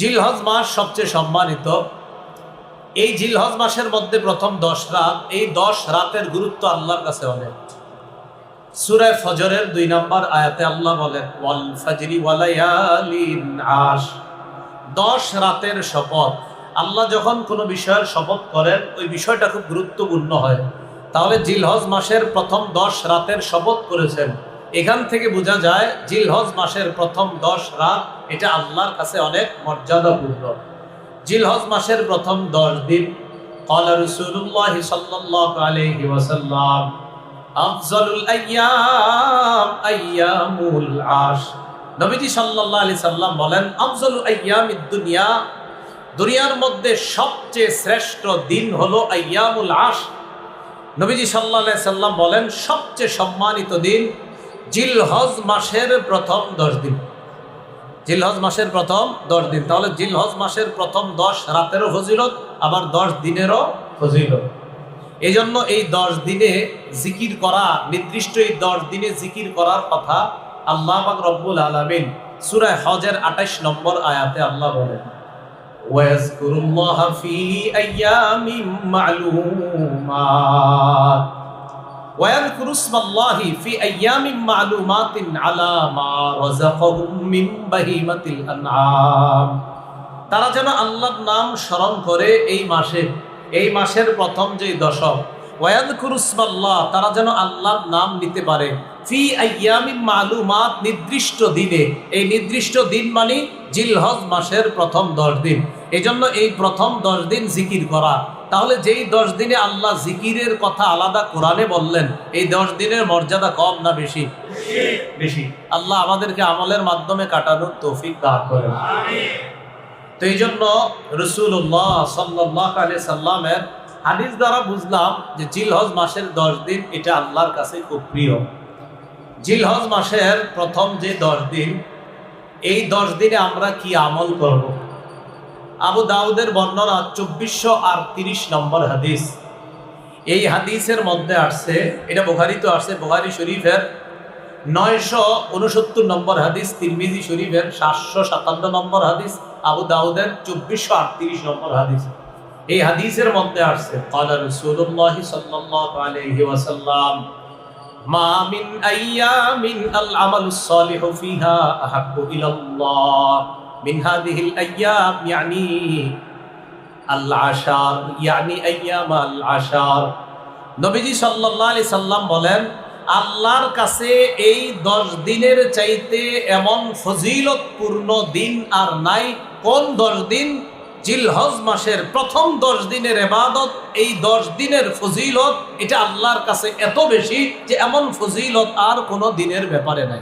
জিলহজ মাস সবচেয়ে সম্মানিত। এই জিলহজ মাসের মধ্যে প্রথম দশ রাত, এই দশ রাতের গুরুত্ব আল্লাহর কাছে অনেক। সুরায় ফজরের দুই নম্বর আয়াতে আল্লাহ বলেন, ওয়াল ফাজরি ওয়ালায়ালিন দশ রাতের শপথ। আল্লাহ যখন কোনো বিষয়ের শপথ করেন, ওই বিষয়টা খুব গুরুত্বপূর্ণ হয়। তাহলে জিলহজ মাসের প্রথম দশ রাতের শপথ করেছেন। এখান থেকে বোঝা যায় জিলহজ মাসের প্রথম দশ রাত এটা আল্লাহর কাছে অনেক মর্যাদাপূর্ণ জিলহজ মাসের প্রথম দশ দিন قال رسول الله صلى الله عليه وسلم أفضل الأيام أيام العشر নবীজি সাল্লাল্লাহু আলাইহি সাল্লাম বলেন আফজল আইয়ামিদ দুনিয়া দুনিয়ার মধ্যে সবচেয়ে শ্রেষ্ঠ দিন হলো আইয়ামুল আশ নবীজি সাল্লাল্লাহু আলাইহি সাল্লাম বলেন সবচেয়ে সম্মানিত দিন জিলহজ মাসের প্রথম দশ দিন। জিলহজ মাসের প্রথম দশ দিন। তাহলে জিলহজ মাসের প্রথম দশ রাতেরও ফজিলত, আবার দশ দিনেরও ফজিলত। এই জন্য এই দশ দিনে জিকির করা, নির্দিষ্ট এই দশ দিনে জিকির করার কথা আল্লাহ রব্বুল আলামিন সূরা হজের 28 নম্বর আয়াতে আল্লাহ বলেন, ওয়াজকুরুল্লাহ ফি আইয়ামিম মা'লুমাত। ويذكر اسم الله في أيام معلومات على ما رزقهم من بهيمة الأنعام তারা যেন আল্লাহর নাম স্মরণ করে এই মাসে এই মাসের প্রথম যে দশক ওয়াদকুরুসমাল্লাহ তারা যেন আল্লাহর নাম নিতে পারে ফি আইয়ামি মালুমাত নির্দিষ্ট দিনে এই নির্দিষ্ট দিন মানে জিলহজ মাসের প্রথম দশ দিন এই জন্য এই প্রথম দশ দিন জিকির করা তাহলে যেই দশ দিনে আল্লাহ জিকিরের কথা আলাদা কোরআনে বললেন এই দশ দিনের মর্যাদা কম না বেশি? বেশি। আল্লাহ আমাদেরকে আমলের মাধ্যমে কাটানোর তৌফিক দান করেন। তো এই জন্য রসুল্লাহ সাল্লাহ আলি সাল্লামের হাদিস দ্বারা বুঝলাম যে জিলহজ মাসের দশ দিন এটা আল্লাহর কাছে খুব প্রিয়। জিলহজ মাসের প্রথম যে দশ দিন এই দশ দিনে আমরা কি আমল করব? আবু দাউদের বর্ণনা চব্বিশশো আর তিরিশ নম্বর হাদিস এই হাদিসের মধ্যে আসছে এটা বোখারি তো আসছে বোখারি শরীফের নয়শো উনসত্তর নম্বর হাদিস তিরমিজি শরীফের সাতশো সাতান্ন নম্বর হাদিস আবু দাউদের চব্বিশশো আটত্রিশ নম্বর হাদিস এই হাদিসের মধ্যে আসছে قال رسول الله صلى الله عليه وسلم ما من ايام العمل الصالح فيها احب الى الله من هذه الايام يعني العشر يعني ايام العشر নবীজি সাল্লাল্লাহু আলাইহি সাল্লাম বলেন আল্লাহর কাছে এই দশ দিনের চাইতে এমন ফজিলতপূর্ণ দিন আর নাই কোন দশ দিন জিলহজ মাসের প্রথম দশ দিনের এবাদত এই দশ দিনের ফজিলত এটা আল্লাহর কাছে এত বেশি যে এমন ফজিলত আর কোনো দিনের ব্যাপারে নাই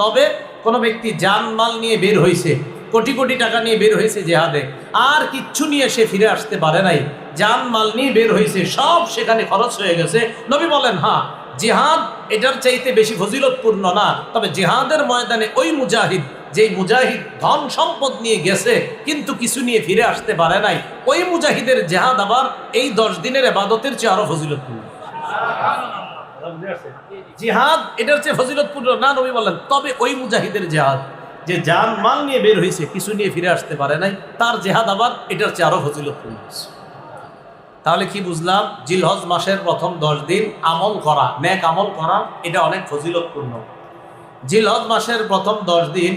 তবে কোন ব্যক্তি জান মাল নিয়ে বের হয়েছে, কোটি কোটি টাকা নিয়ে বের হয়েছে জেহাদে। আর কিচ্ছু নিয়ে সে ফিরে আসতে পারে নাই। জান মাল নিয়ে বের হয়েছে, সব সেখানে খরচ হয়ে গেছে। নবী বলেন হ্যাঁ জেহাদ এটার চাইতে বেশি ফজিলতপূর্ণ না। তবে জেহাদের ময়দানে ওই মুজাহিদ, যেই মুজাহিদ ধন সম্পদ নিয়ে গেছে, কিন্তু কিছু নিয়ে ফিরে আসতে পারে নাই। ওই মুজাহিদের জেহাদ আবার এই দশ দিনের এবাদতের চেয়ে আরও ফজিলতপূর্ণ। জিহাদ এটার চেয়ে ফজিলতপূর্ণ। না নবী বলেন তবে ওই মুজাহিদের জেহাদ যে জান মাল নিয়ে বের হয়েছে কিছু নিয়ে ফিরে আসতে পারে নাই তার জেহাদ আবার এটার চেয়ে আরও ফজিলতপূর্ণ। তাহলে কি বুঝলাম? জিলহজ মাসের প্রথম দশ দিন আমল করা ন্যাক আমল করা এটা অনেক ফজিলতপূর্ণ। জিলহজ মাসের প্রথম দশ দিন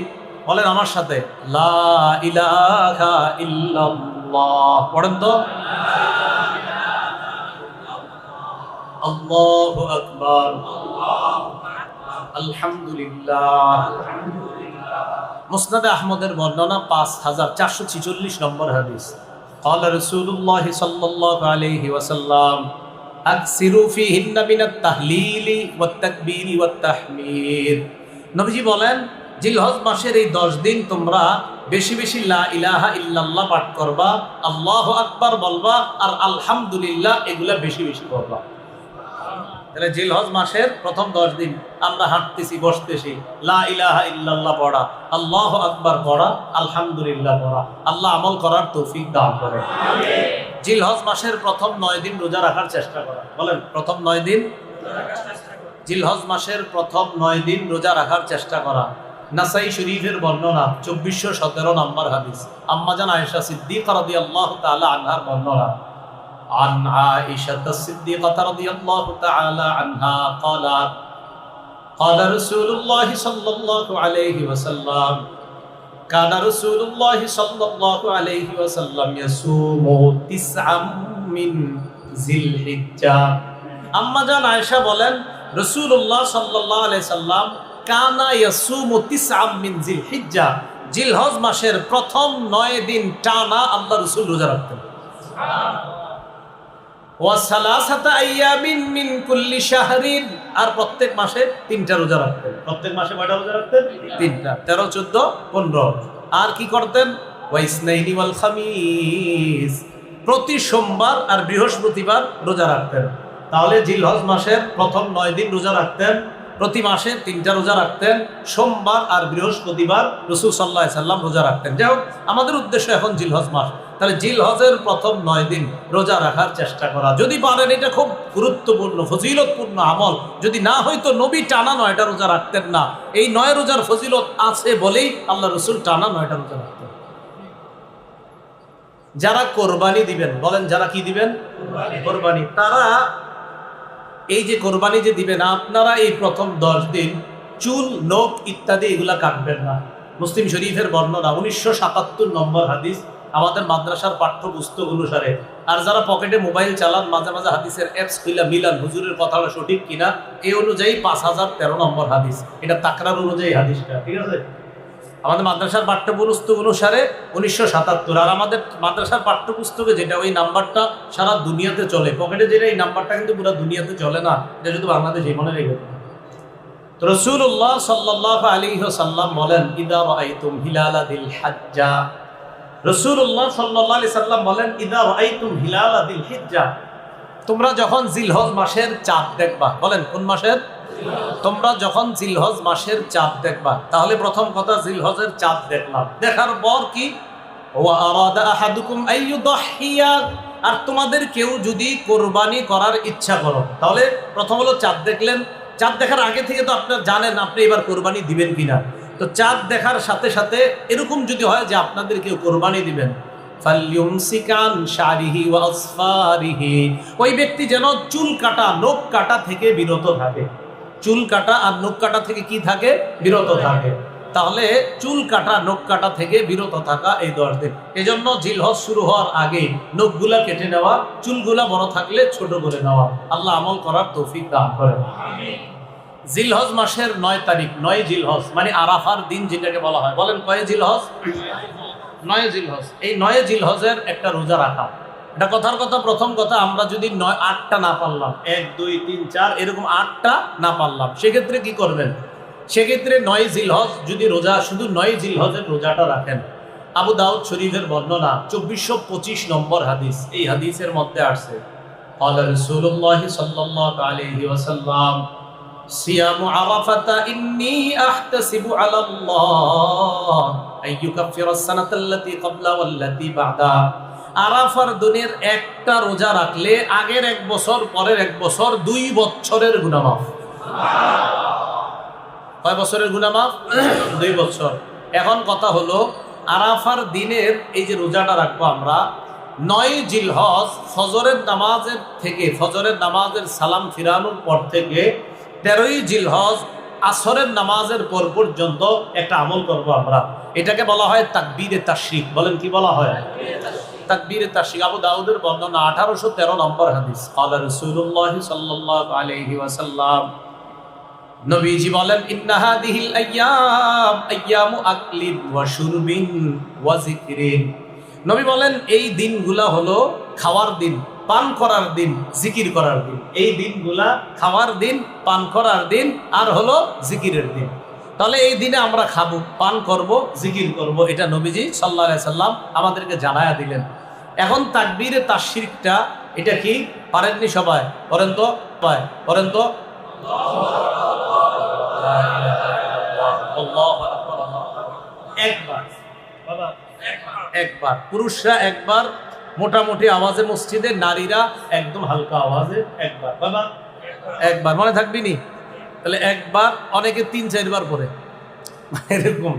বলেন আমার সাথে লা ইলাহা ইল্লাল্লাহ। পড়েন তো? আল্লাহু আকবার আলহামদুলিল্লাহ মুসনাদে আহমদের বর্ণনা পাঁচ হাজার চারশো ছিচল্লিশ নম্বর হাদিস قال رسول الله صلى الله عليه وسلم أكثروا فيهن من التهليل والتكبير والتحميد নবীজি বলেন জিলহজ মাসের এই দশ দিন তোমরা বেশি বেশি লা ইলাহা ইল্লাল্লাহ পাঠ করবা আল্লাহ আকবার বলবা আর আলহামদুলিল্লাহ এগুলা বেশি বেশি করবা তাহলে জিল হজ মাসের প্রথম দশ দিন আমরা হাঁটতেছি, বসতেছি, লা ইলাহা ইল্লাল্লাহ পড়া, আল্লাহ আকবার পড়া, আলহামদুলিল্লাহ পড়া, আল্লাহ আমল করার তৌফিক দান করে। জিল হজ মাসের প্রথম নয় দিন রোজা রাখার চেষ্টা করা। বলেন, প্রথম নয় দিন? জিলহজ মাসের প্রথম নয় দিন রোজা রাখার চেষ্টা করা। নাসাই শরীফের বর্ণনা, চব্বিশশো সতেরো নম্বর হাদিস। আম্মাজান আয়েশা সিদ্দিক রদি আল্লাহ তালা আনহার বর্ণনা। عن عائشة الصديقة رضي الله تعالى عنها قالت قال رسول الله صلى الله عليه وسلم كان رسول الله صلى الله عليه وسلم يصوم تسعا من ذي الحجة আম্মা জান আয়েশা বলেন রসুল্লাহ সাল্লাহ আলাই সাল্লাম কানা ইয়াসুমু তিসআম মিন জিল হিজ্জা জিলহজ মাসের প্রথম নয় দিন টানা আল্লাহ রসুল রোজা রাখতেন আর প্রত্যেক মাসে তিনটা রোজা রাখতেন। প্রত্যেক মাসে কয়টা রোজা রাখতেন? তিনটা। তেরো চোদ্দ পনেরো। আর কি করতেন? প্রতি সোমবার আর বৃহস্পতিবার রোজা রাখতেন। তাহলে জিলহজ মাসের প্রথম নয় দিন রোজা রাখতেন। প্রতি মাসে তিনটা রোজা রাখতেন, সোমবার আর বৃহস্পতিবার রসুল সাল্লাহ সাল্লাম রোজা রাখতেন। যাই আমাদের উদ্দেশ্য এখন জিলহজ মাস। তাহলে জিলহজের প্রথম নয় দিন রোজা রাখার চেষ্টা করা। যদি পারেন, এটা খুব গুরুত্বপূর্ণ, ফজিলতপূর্ণ আমল। যদি না হয়তো নবী টানা নয়টা রোজা রাখতেন না। এই নয় রোজার ফজিলত আছে বলেই আল্লাহ রসুল টানা নয়টা রোজা রাখতেন। যারা কোরবানি দিবেন, বলেন যারা কি দিবেন? কোরবানি। তারা এই যে কোরবানি যে দিবেন, আপনারা এই প্রথম দশ দিন চুল, নখ ইত্যাদি এগুলা কাটবেন না। মুসলিম শরীফের বর্ণনা, উনিশশো সাতাত্তর নম্বর হাদিস, আমাদের মাদ্রাসার পাঠ্যপুস্তক অনুসারে। আর যারা পকেটে মোবাইল চালান, মাঝে মাঝে হাদিসের অ্যাপস খুইলা মিলান, হুজুরের কথাটা সঠিক কিনা, এই অনুযায়ী পাঁচ হাজার তেরো নম্বর হাদিস। এটা তাকরার অনুযায়ী হাদিসটা, ঠিক আছে? আমাদের মাদ্রাসার পাঠ্যপুস্তক অনুসারে উনিশশো সাতাত্তর। আর আমাদের মাদ্রাসার পাঠ্যপুস্তকে যেটা ওই নাম্বারটা সারা দুনিয়াতে চলে। পকেটে যেটা এই নাম্বারটা কিন্তু পুরো দুনিয়াতে চলে না। এটা শুধু বাংলাদেশে মনে রেখে। রসুল্লাহ সাল্লাহ আলী সাল্লাম বলেন রসুল্লাহ সাল্লাহ আলি সাল্লাম বলেন, ইদা রাইতুম হিজ্জা। তোমরা যখন জিলহজ মাসের চাঁদ দেখবা, বলেন কোন মাসের? তোমরা যখন জিলহজ মাসের চাঁদ দেখবা, তাহলে প্রথম কথা জিলহজের চাঁদ দেখলাম দেখার পর কি? আর তোমাদের কেউ যদি কোরবানি করার ইচ্ছা করো, তাহলে প্রথম হলো চাঁদ দেখলেন। চাঁদ দেখার আগে থেকে তো আপনার জানেন আপনি এবার কোরবানি দিবেন কিনা। তো চাঁদ দেখার সাথে সাথে এরকম যদি হয় যে আপনাদের কেউ কোরবানি দিবেন। ওই ব্যক্তি যেন চুল কাটা, নখ কাটা থেকে বিরত থাকে। চুল কাটা আর নখ কাটা থেকে কি থাকে? বিরত থাকে। তাহলে চুল কাটা, নখ কাটা থেকে বিরত থাকা এই দশ দিন। এজন্য জিলহজ শুরু হওয়ার আগে নখগুলা কেটে নেওয়া, চুলগুলা বড় থাকলে ছোট করে নেওয়া। আল্লাহ আমল করার তৌফিক দান করে জিলহজ মাসের নয় তারিখ, নয় জিলহজ মানে আরাফার দিন যেটাকে বলা হয়। বলেন কয়ে জিলহজ? নয় জিলহজ। এই নয় জিলহজের একটা রোজা রাখা। এটা কথার কথা প্রথম কথা আমরা যদি নয় আটটা না পারলাম এক দুই তিন চার এরকম আটটা না পারলাম সেক্ষেত্রে কি করবেন সেক্ষেত্রে নয় জিলহজ যদি রোজা শুধু নয় জিলহজের রোজাটা রাখেন আবু দাউদ শরীফের বর্ণনা চব্বিশশো পঁচিশ নম্বর হাদিস এই হাদিসের মধ্যে আসছে قال رسول الله صلى الله عليه وسلم صيام عرفة إني أحتسب على الله أن يكفر السنة التي قبل والتي بعدها আরাফার দিনের একটা রোজা রাখলে আগের এক বছর, পরের এক বছর দুই বছরের গুণামাফ কয় বছরের গুণামাফ দুই বছর। এখন কথা হলো, আরাফার দিনের এই যে রোজাটা রাখব আমরা, নয় জিলহজ ফজরের নামাজের থেকে, ফজরের নামাজের সালাম ফিরানোর পর থেকে তেরোই জিলহজ আসরের নামাজের পর পর্যন্ত একটা আমল করব আমরা। এটাকে বলা হয় তাকবীরে তাশরিক। বলেন কি বলা হয়? তাকবীরে আবু দাউদের বর্ণনা আঠারোশো তেরো নম্বর হাদিস। আল্লাহ রসুল্লাহ সাল্লাহ আলহি ওয়াসাল্লাম, নবীজি বলেন আকলিন ওয়া শুরবিন ওয়া নবী বলেন, এই দিনগুলা হলো খাওয়ার দিন, পান করার দিন জিকির করার দিন। এই দিনগুলা খাওয়ার দিন, পান করার দিন আর হলো জিকিরের দিন। তাহলে এই দিনে আমরা খাব, পান করব, জিকির করব, এটা নবীজি সাল্লাহ সাল্লাম আমাদেরকে জানায়া দিলেন। এখন তাকবীরে তাশরিকটা, এটা কি? পারেননি সবাই? করেন তো। পায় করেন তো। একবার। একবার। পুরুষরা একবার, মোটামুটি আওয়াজে মসজিদে, নারীরা একদম হালকা আওয়াজে একবার। বাবা, একবার। মনে থাকবি নি? তাহলে একবার অনেকে তিন চারবার পরে এরকম।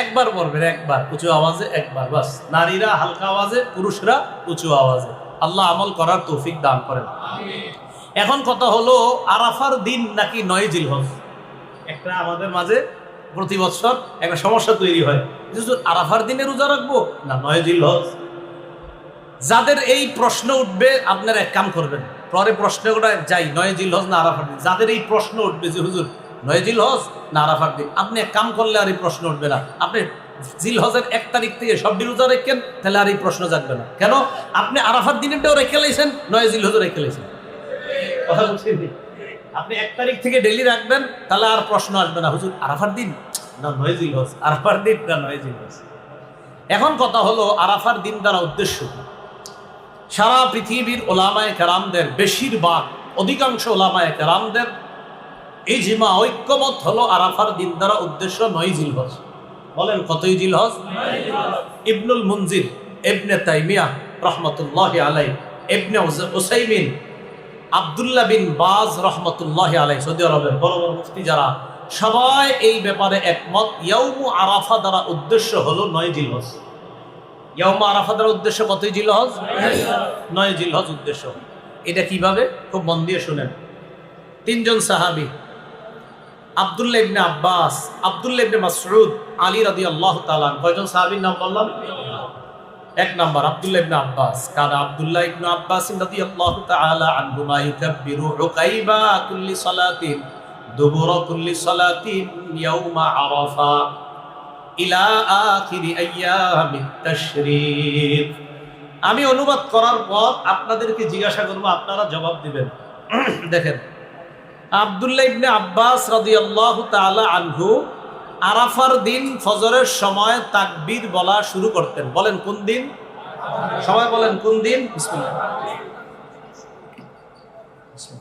একবার পড়বেন একবার উঁচু আওয়াজে একবার বাস। নারীরা হালকা আওয়াজে পুরুষরা উঁচু আওয়াজে। আল্লাহ আমল করার তৌফিক দান করেন। এখন কথা হলো আরাফার দিন নাকি নয় জিলহজ? একটা আমাদের মাঝে প্রতি বছর একটা সমস্যা তৈরি হয়। আরাফার দিনে রোজা রাখব না নয় জিলহজ? যাদের এই প্রশ্ন উঠবে আপনারা এক কাম করবেন। পরে প্রশ্ন প্রশ্নটা যাই নয় জিলহজ না আরাফার দিন? যাদের এই প্রশ্ন উঠবে যে, হুজুর নয় জিলহজ না আরাফার দিন? আপনি এক কাম করলে আর এই প্রশ্ন উঠবে না। আপনি জিল হজের এক তারিখ থেকে সব রোজা রেখেন, তাহলে আর এই প্রশ্ন জাগবে না। কেন? আপনি আরাফার দিনেরটাও রেখে লাইছেন নয় জিলহজও রেখে লাইছেন। কথা বলছি আপনি এক তারিখ থেকে ডেলি রাখবেন, তাহলে আর প্রশ্ন আসবে না, হুজুর আরাফার দিন? না নয় জিলহজ আরাফার দিন না নয় জিলহজ এখন কথা হলো, আরাফার দিন দ্বারা উদ্দেশ্য? সারা পৃথিবীর ওলামায় কেরামদের, বেশিরভাগ, অধিকাংশ ওলামায় কেরামদের এই জিমা ঐক্যমত হলো আরাফার দিন দ্বারা উদ্দেশ্য নয় জিলহজ। বলেন কতই জিলহজ? ইবনুল মুনজির এবনে তাইমিয়া রহমতুল্লাহ আলাই এবনে ওসাইমিন আবদুল্লাহ বিন বাজ রহমতুল্লাহ আলাই সৌদি আরবের বড় বড় মুফতি যারা সবাই এই ব্যাপারে একমত। ইয়াউমু আরাফা দ্বারা উদ্দেশ্য হলো নয় জিলহজ। ইয়াউমু আরাফা দ্বারা উদ্দেশ্য কতই জিলহজ? নয় জিলহজ উদ্দেশ্য। এটা কীভাবে? খুব মন দিয়ে শুনেন। তিনজন সাহাবি, আবদুল্লাহ ইবনে আব্বাস, আবদুল্লাহ ইবনে মাসউদ, আলী রাদিয়াল্লাহু তাআলা কয়জন সাহাবীর নাম বললাম? এক নাম্বার, আব্দুল্লাহ ইবনে আব্বাস। কানা আব্দুল্লাহ ইবনে আব্বাস রাদিয়াল্লাহু তাআলা আনহুমা ইউকাব্বিরু উকাইবা কুল্লি সালাতিন, দুবুর কুল্লি সালাতিন ইয়াউমা আরাফা। আমি অনুবাদ করার পর আপনাদেরকে জিজ্ঞাসা করব, আপনারা জবাব দিবেন। দেখেন, আব্দুল্লাহ ইবনে আব্বাস রাদিয়াল্লাহু তাআলা আনহু আরাফার দিন ফজরের সময় তাকবীর বলা শুরু করতেন। বলেন, কোন দিন? সবাই বলেন, কোন দিন? বিসমিল্লাহ।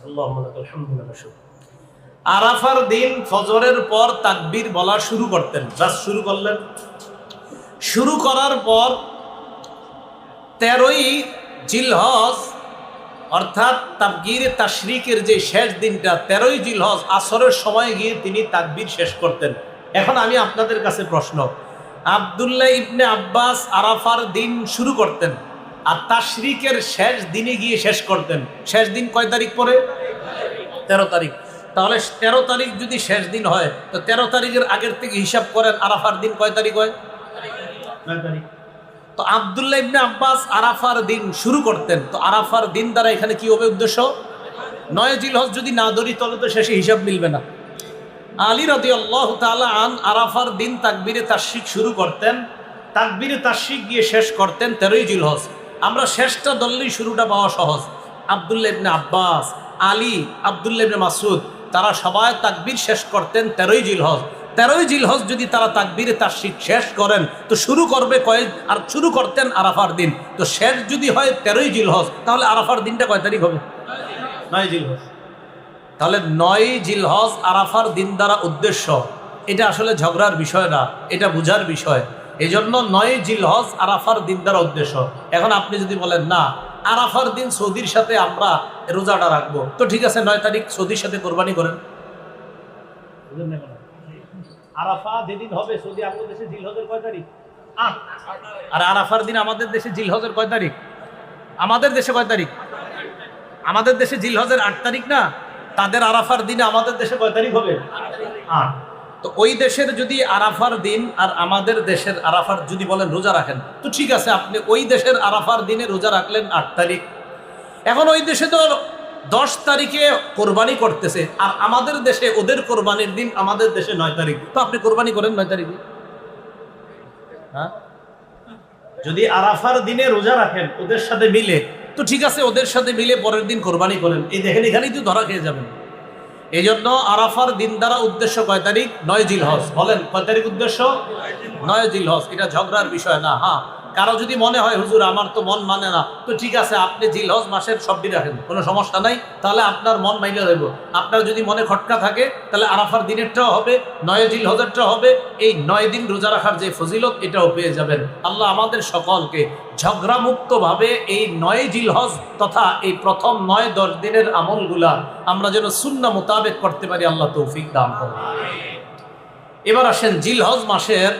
আল্লাহুম্মা লাকাল হামদু ওয়া শুকর। আরাফার দিন ফজরের পর তাকবির বলা শুরু করতেন। জাস শুরু করলেন। শুরু করার পর তেরোই জিলহজ, অর্থাৎ তাকবীর তাশরিকের যে শেষ দিনটা, তেরোই জিলহজ আসরের সময় গিয়ে তিনি তাকবির শেষ করতেন। এখন আমি আপনাদের কাছে প্রশ্ন, আবদুল্লাহ ইবনে আব্বাস আরাফার দিন শুরু করতেন আর তাশরিকের শেষ দিনে গিয়ে শেষ করতেন? শেষ দিন কয় তারিখ পরে? তেরো তারিখ। তাহলে তেরো তারিখ যদি শেষ দিন হয় তো তেরো তারিখের আগের থেকে হিসাব করেন আরাফার দিন কয় তারিখ হয়? তো আবদুল্লাহ ইবনে আব্বাস আরাফার দিন শুরু করতেন। তো আরাফার দিন দ্বারা এখানে কি হবে উদ্দেশ্য? নয় জিলহজ যদি না ধরি তাহলে তো শেষে হিসাব মিলবে না। আলী রদি আল্লাহ তালা আন আরাফার দিন তাকবিরে তাশিক শুরু করতেন। তাকবিরে তাশিক গিয়ে শেষ করতেন তেরোই জিলহজ। আমরা শেষটা ধরলেই শুরুটা পাওয়া সহজ। আবদুল্লাহ ইবনে আব্বাস আলী আবদুল্লাহ ইবনে মাসুদ তারা সবাই তাকবির শেষ করতেন তেরোই জিলহজ। তেরোই জিলহজ যদি তারা তাকবিরে তাশিক শেষ করেন তো শুরু করবে কয়েক আর শুরু করতেন আরাফার দিন। তো শেষ যদি হয় তেরোই জিলহজ তাহলে আরাফার দিনটা কয় তারিখ হবে? নয় জিলহজ। তাহলে নয় জিলহজ আরাফার দিন দ্বারা উদ্দেশ্য। এটা আসলে ঝগড়ার বিষয় না এটা বুঝার বিষয়। এই জন্য নয় জিলহজ আরাফার দিন দ্বারা উদ্দেশ্য। এখন আপনি যদি বলেন না আরাফার দিন সৌদির সাথে আমরা রোজাটা রাখব। তো ঠিক আছে নয় তারিখ সৌদির সাথে কোরবানি করেন। আরাফা যেদিন হবে সৌদি আমাদের দেশে জিলহজের কয় তারিখ? আর আরাফার দিন আমাদের দেশে জিলহজের কয় তারিখ? আমাদের দেশে কয় তারিখ? আমাদের দেশে জিলহজের আট তারিখ না? তাদের আরাফার দিনে আমাদের দেশে কয় তারিখ হবে? আট। তো ওই দেশের যদি আরাফার দিন আর আমাদের দেশের আরাফার যদি বলেন রোজা রাখেন, তো ঠিক আছে, আপনি ওই দেশের আরাফার দিনে রোজা রাখলেন আট তারিখ। এখন ওই দেশে তো দশ তারিখে কোরবানি করতেছে, আর আমাদের দেশে ওদের কোরবানির দিন আমাদের দেশে নয় তারিখ। তো আপনি কোরবানি করেন নয় তারিখে? হ্যাঁ? যদি আরাফার দিনে রোজা রাখেন, ওদের সাথে মিলে, তো ঠিক আছে, ওদের সাথে মিলে পরের দিন কোরবানি করেন। এই দেখেন, এখানেই তো ধরা খেয়ে যাবেন। এই জন্য আরাফার দিন দ্বারা উদ্দেশ্য কয় তারিখ? নয় জিল হজ বলেন কয় তারিখ উদ্দেশ্য? নয় জিল হজ এটা ঝগড়ার বিষয় না হ্যাঁ। কারও যদি মনে হয়, হুজুর, আমার তো মন মানে না, তো ঠিক আছে, আপনি জিল হজ মাসের সবটি রাখেন কোনো সমস্যা নাই। তাহলে আপনার মন মাইলে দেব আপনার যদি মনে খটকা থাকে, তাহলে আরাফার দিনেরটাও হবে, নয় জিল হজেরটাও হবে। এই নয় দিন রোজা রাখার যে ফজিলত, এটাও পেয়ে যাবেন। আল্লাহ আমাদের সকলকে ঝগড়ামুক্তভাবে এই নয় জিল হজ তথা এই প্রথম নয় দশ দিনের আমলগুলা আমরা যেন শূন্য মোতাবেক করতে পারি, আল্লাহ তৌফিক দান করেন। এবার আসেন জিল হজ মাসের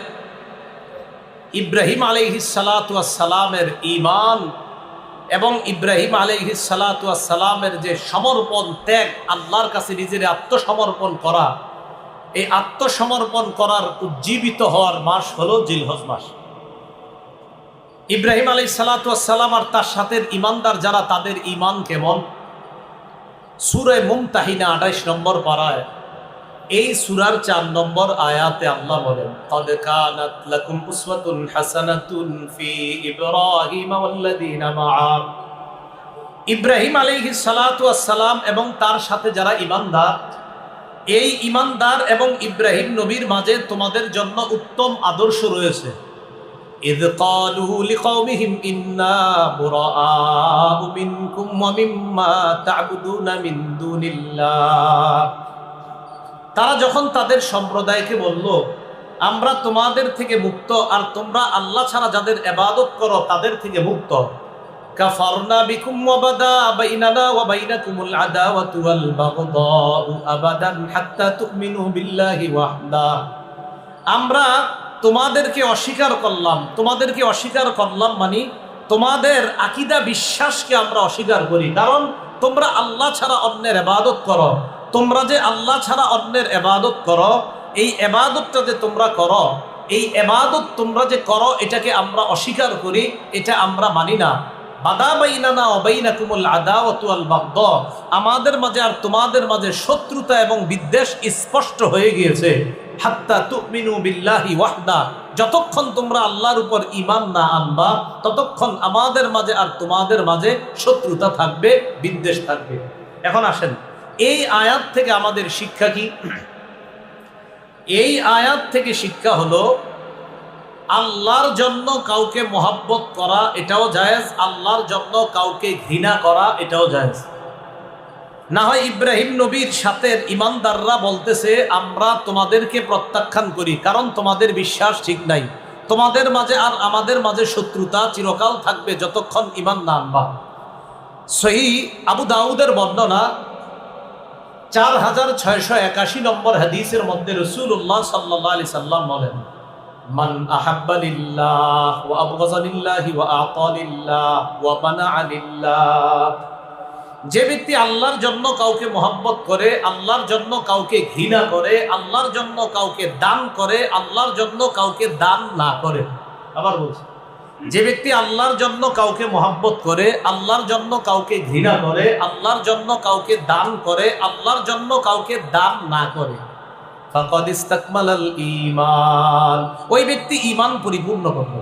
ইব্রাহিম সালামের ইমান এবং ইব্রাহিম সালামের যে সমর্পণ ত্যাগ, আল্লাহর কাছে নিজের আত্মসমর্পণ করা, এই আত্মসমর্পণ করার উজ্জীবিত হওয়ার মাস হলো জিলহজ মাস। ইব্রাহিম আলী সালাতাম আর তার সাথে ইমানদার যারা, তাদের ইমান কেমন? সুরে মুমতাহিনা আঠাইশ নম্বর পাড়ায় এই সুরার চার নম্বর আয়াতে আল্লাহ বলেন قد كانت لكم أسوة حسنة في إبراهيم والذين معه ইব্রাহিম আলাইহিস সালাতু সালাম এবং তার সাথে যারা ইমানদার এই ইমানদার এবং ইব্রাহিম নবীর মাঝে তোমাদের জন্য উত্তম আদর্শ রয়েছে إذ قالوا لقومهم إنا براء منكم ومما تعبدون من دون الله তারা যখন তাদের সম্প্রদায়কে বলল, আমরা তোমাদের থেকে মুক্ত আর তোমরা আল্লাহ ছাড়া যাদের এবাদত করো, তাদের থেকে মুক্ত ওয়াল তুমিনু আমরা তোমাদেরকে অস্বীকার করলাম। তোমাদেরকে অস্বীকার করলাম মানে তোমাদের আকিদা বিশ্বাসকে আমরা অস্বীকার করি। কারণ তোমরা আল্লাহ ছাড়া অন্যের এবাদত করো। তোমরা যে আল্লাহ ছাড়া অন্যের এবাদত করো, এই এবাদতটা যে তোমরা করো, এই এবাদত তোমরা যে করো, এটাকে আমরা অস্বীকার করি, এটা আমরা মানি না। আমাদের মাঝে আর তোমাদের মাঝে শত্রুতা এবং বিদ্বেষ স্পষ্ট হয়ে গিয়েছে। হাত্তা তুমিনু বিল্লাহি ওয়াহদা। যতক্ষণ তোমরা আল্লাহর উপর ইমান না আনবা, ততক্ষণ আমাদের মাঝে আর তোমাদের মাঝে শত্রুতা থাকবে, বিদ্বেষ থাকবে। এখন আসেন। এই আয়াত থেকে আমাদের শিক্ষা কি? এই আয়াত থেকে শিক্ষা হলো, আল্লাহর জন্য কাউকে মহাব্বত করা এটাও জায়েজ, আল্লাহর জন্য কাউকে ঘৃণা করা এটাও জায়েজ। না হয় ইব্রাহিম নবীর সাথে ইমানদাররা বলতেছে, আমরা তোমাদেরকে প্রত্যাখ্যান করি, কারণ তোমাদের বিশ্বাস ঠিক নাই। তোমাদের মাঝে আর আমাদের মাঝে শত্রুতা চিরকাল থাকবে যতক্ষণ ইমান না আনবা। সহি আবু দাউদের বর্ণনা চার হাজার ছয়শো একাশি নম্বর হাদিসের মধ্যে রসুল্লাহ সাল্লাহ আলি সাল্লাম বলেন, মান আহাব্বালিল্লাহ ওয়া আবগাজালিল্লাহি ওয়া আতালিল্লাহ ওয়া মানাআলিল্লাহ যে ব্যক্তি আল্লাহর জন্য কাউকে মোহাব্বত করে, আল্লাহর জন্য কাউকে ঘৃণা করে, আল্লাহর জন্য কাউকে দান করে, আল্লাহর জন্য কাউকে দান না করে। আবার বলছি যে ব্যক্তি আল্লাহর জন্য কাউকে মোহাব্বত করে, আল্লাহর জন্য কাউকে ঘৃণা করে, আল্লাহর জন্য কাউকে দান করে, আল্লাহর জন্য কাউকে দান না করে। ওই ব্যক্তি ইমান পরিপূর্ণ করবে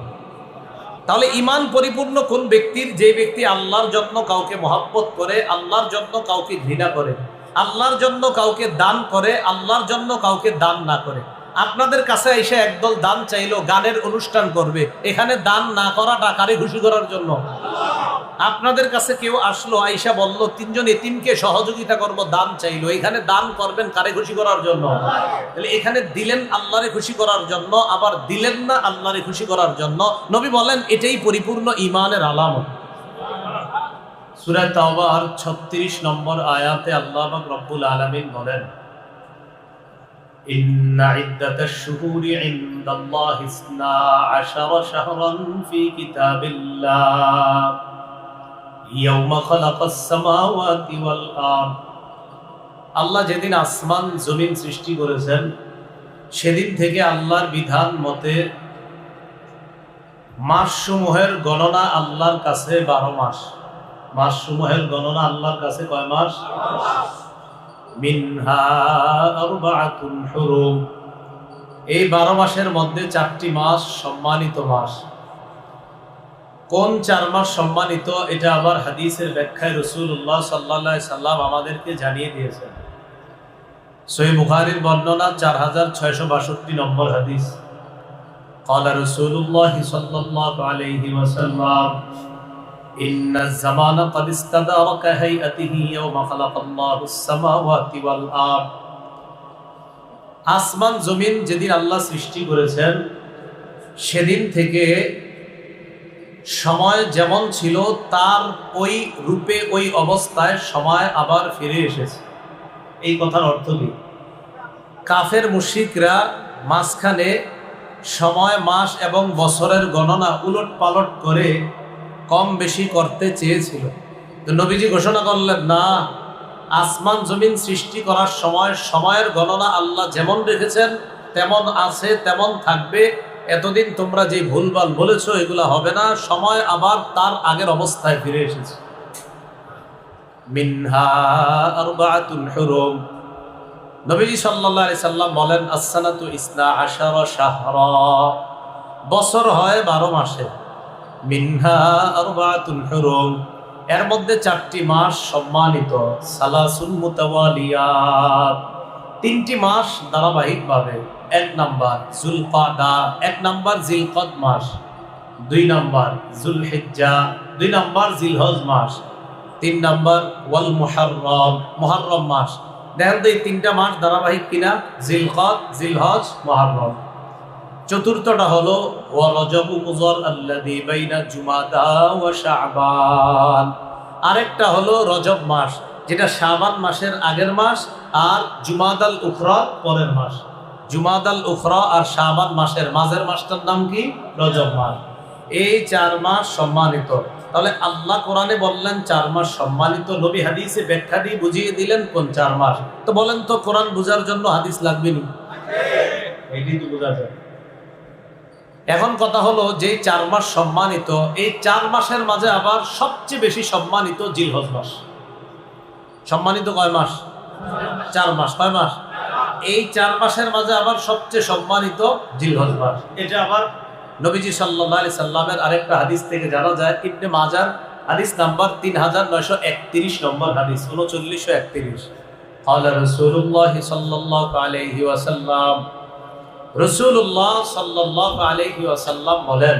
তাহলে ইমান পরিপূর্ণ কোন ব্যক্তির? যে ব্যক্তি আল্লাহর জন্য কাউকে মহাব্বত করে, আল্লাহর জন্য কাউকে ঘৃণা করে, আল্লাহর জন্য কাউকে দান করে, আল্লাহর জন্য কাউকে দান না করে। আপনাদের কাছে এসে একদল দান চাইলো, গানের অনুষ্ঠান করবে। এখানে দান না কারে খুশি করার জন্য? আপনাদের কাছে কেউ আসলো, আইসা বলল, তিনজন এতিমকে সহযোগিতা করব, দান চাইলো। এখানে দান করবেন কারে খুশি করার জন্য? তাহলে এখানে দিলেন আল্লাহরে খুশি করার জন্য, আবার দিলেন না আল্লাহরে খুশি করার জন্য। নবী বলেন, এটাই পরিপূর্ণ ইমানের আলামত। সূরা তাওবার 36 নম্বর আয়াতে আল্লাহ রব্বুল আলামিন বলেন إن عدة الشهور عند الله اثنا عشر شهرا في كتاب الله يوم خلق السماوات والأرض আল্লাহ যেদিন আসমান জমিন সৃষ্টি করেছেন সেদিন থেকে আল্লাহর বিধান মতে মাসসমূহের গণনা আল্লাহর কাছে বারো মাস মাসসমূহের গণনা আল্লাহর কাছে কয় মাস মিনহা আরবাআতুন হুরুম এই বারো মাসের মধ্যে চারটি মাস সম্মানিত মাস কোন চার মাস সম্মানিত এটা আবার হাদিসের ব্যাখ্যায় রসুল্লাহ সাল্লাহ সাল্লাম আমাদেরকে জানিয়ে দিয়েছেন সহি বুখারীর বর্ণনা চার হাজার ছয়শো বাষট্টি নম্বর হাদিস قال رسول الله صلى الله عليه وسلم إن الزمان قد استدار كهيئته يوم خلق الله السماوات والأرض আসমান জমিন যেদিন আল্লাহ সৃষ্টি করেছেন সেদিন থেকে সময় যেমন ছিল তার ওই রূপে ওই অবস্থায় সময় আবার ফিরে এসেছে এই কথার অর্থ কি কাফের মুশিকরা মাঝখানে সময় মাস এবং বছরের গণনা উলট পালট করে কম বেশি করতে চেয়েছিল। তো নবীজি ঘোষণা করলেন, না, আসমান জমিন সৃষ্টি করার সময় সময়ের গণনা আল্লাহ যেমন রেখেছেন, তেমন আছে, তেমন থাকবে। এতদিন তোমরা যে ভুলভাল বলেছ, এগুলা হবে না। সময় আবার তার আগের অবস্থায় ফিরে এসেছে। নবীজি সাল্লাল্লাহু সাল্লাম বলেন ইসনা আশারা শাহরা। বছর হয় বারো মাসে। মিনহা আরবাতুন হুরুম। এর মধ্যে চারটি মাস সম্মানিত। সালাসুল মুতাওয়ালিয়াত। তিনটি মাস ধারাবাহিকভাবে। এক নাম্বার জুলকাদা, এক নাম্বার জিলকদ মাস। দুই নাম্বার জুলহিজ্জা, দুই নাম্বার জিলহজ মাস। তিন নাম্বার ওয়াল মুহাররম মুহাররম মাস। দেখেন তো এই তিনটা মাস ধারাবাহিক কিনা? জিলকদ, জিলহজ, মুহাররম। চতুর্থটা হলো আরেকটা হলো রজব মাস, যেটা শাবান মাসের আগের মাস আর জুমাদাল উখরা পরের মাস। জুমাদাল উখরা আর শাবান মাসের মাঝের মাসটার নাম কি? রজব মাস। এই চার মাস সম্মানিত। তাহলে আল্লাহ কোরআনে বললেন, চার মাস সম্মানিত। নবী হাদিসে ব্যাখ্যা দিয়ে বুঝিয়ে দিলেন কোন চার মাস। তো বলেন তো, কোরআন বোঝার জন্য হাদিস লাগবে নি? এটাই তো বোঝা যায়। এখন কথা হলো যে চার মাস সম্মানিত এই চার মাসের মাঝে আবার সবচেয়ে বেশি সম্মানিত জিলহজ মাস সম্মানিত কয় মাস চার মাস কয় মাস এই চার মাসের মাঝে আবার সবচেয়ে সম্মানিত জিলহজ মাস এটা আবার নবীজি সাল্লাহ আলি সাল্লামের আরেকটা হাদিস থেকে জানা যায় ইবনে মাজার হাদিস নাম্বার তিন হাজার নয়শো একত্রিশ নম্বর হাদিস উনচল্লিশশো একত্রিশ قال رسول الله صلى الله عليه وسلم রসুল্লাহ সাল্লাহ আলহি আসাল্লাম বলেন,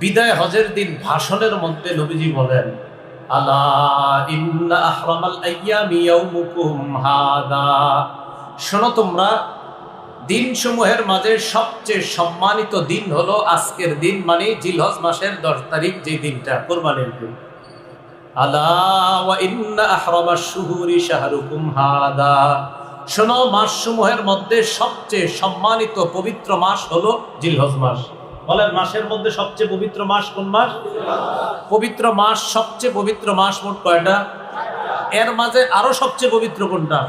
বিদায় হজের দিন ভাষণের মধ্যে নবীজি বলেন ইন্না শোনো তোমরা দিন সমূহের মাঝে সবচেয়ে সম্মানিত দিন হলো আজকের দিন মানে জিলহজ মাসের দশ তারিখ যে দিনটা, কোরবানির দিন। আলা শোনো, মাসসমূহের মধ্যে সবচেয়ে সম্মানিত পবিত্র মাস হলো জিলহজ মাস। বলেন, মাসের মধ্যে সবচেয়ে পবিত্র মাস কোন মাস? পবিত্র মাস, সবচেয়ে পবিত্র মাস মোট কয়টা? এর মাঝে আরও সবচেয়ে পবিত্র কোনটা?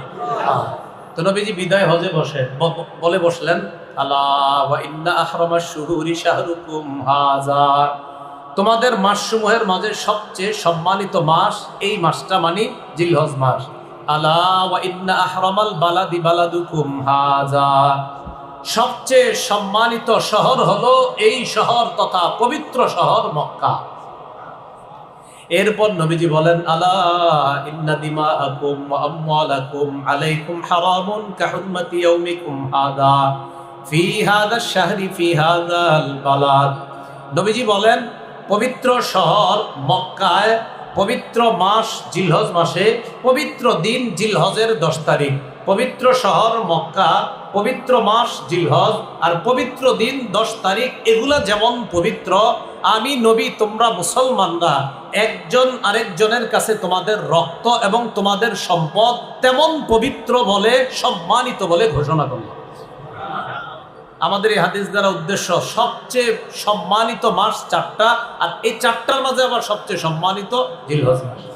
তো নবীজি বিদায় হজে বসে বলে বসলেন, আল্লাহ ইন্না আহরামাশ শুহুরি শাহরুকুম হাযা তোমাদের মাসসমূহের মাঝে সবচেয়ে সম্মানিত মাস এই মাসটা মানে জিলহজ মাস। আলা ওয়া ইন্না আহরামাল বালাদি বালাদুকুম হাযা সবচেয়ে সম্মানিত শহর হলো এই শহর তথা পবিত্র শহর মক্কা। এরপর নবীজি বলেন, আলা ইন্না দিমাআকুম ওয়া আমওয়ালাকুম আলাইকুম হারামুন কাহুরমাতি ইয়াউমিকুম হাদা ফি হাদা শাহরি, ফি হাদাল বালাদ। নবীজি বলেন, পবিত্র শহর মক্কায় পবিত্র মাস জিলহজ মাসে পবিত্র দিন জিলহজের দশ তারিখ। পবিত্র শহর মক্কা, পবিত্র মাস জিলহজ আর পবিত্র দিন দশ তারিখ, এগুলা যেমন পবিত্র, আমি নবী তোমরা মুসলমানরা, একজন আরেকজনের কাছে তোমাদের রক্ত এবং তোমাদের সম্পদ তেমন পবিত্র বলে, সম্মানিত বলে ঘোষণা করলাম। আমাদের এই হাদিস দ্বারা উদ্দেশ্য সবচেয়ে সম্মানিত মাস চারটা, আর এই চারটার মাঝে আবার সবচেয়ে সম্মানিত জিলহজ মাস।